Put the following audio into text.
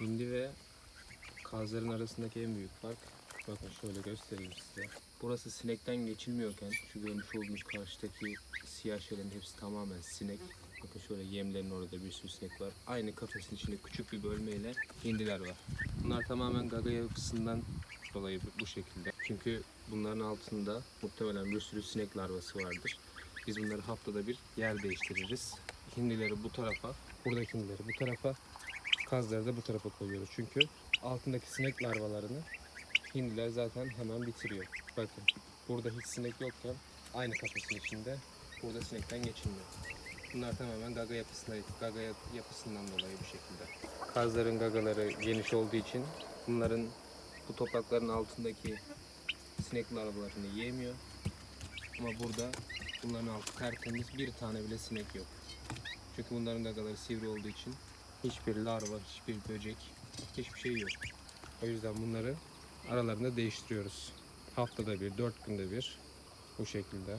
Hindi ve kazların arasındaki en büyük fark bakın şöyle göstereyim size. Burası sinekten geçilmiyorken şu görmüş olduğunuz karşıdaki siyah şeylerin hepsi tamamen sinek. Bakın şöyle yemlerin orada bir sürü sinek var. Aynı kafesin içinde küçük bir bölmeyle hindiler var. Bunlar tamamen gaga yapısından dolayı bu- şekilde. Çünkü bunların altında muhtemelen bir sürü sinek larvası vardır. Biz bunları haftada bir yer değiştiririz. Hindileri bu tarafa, buradaki hindileri bu tarafa, kazları da bu tarafa koyuyoruz. Çünkü altındaki sinek larvalarını hindiler zaten hemen bitiriyor. Bakın burada hiç sinek yokken aynı kafesin içinde burada sinekten geçilmiyor. Bunlar tamamen gaga yapısına, gaga yap- yapısından dolayı bu şekilde. Kazların gagaları geniş olduğu için bunların bu toprakların altındaki sinek larvalarını yiyemiyor. Ama burada bunların altı tertemiz bir tane bile sinek yok. Çünkü bunların gagaları sivri olduğu için hiçbir larva, hiçbir böcek, hiçbir şey yok. O yüzden bunları aralarında değiştiriyoruz. Haftada bir, dört günde bir bu şekilde.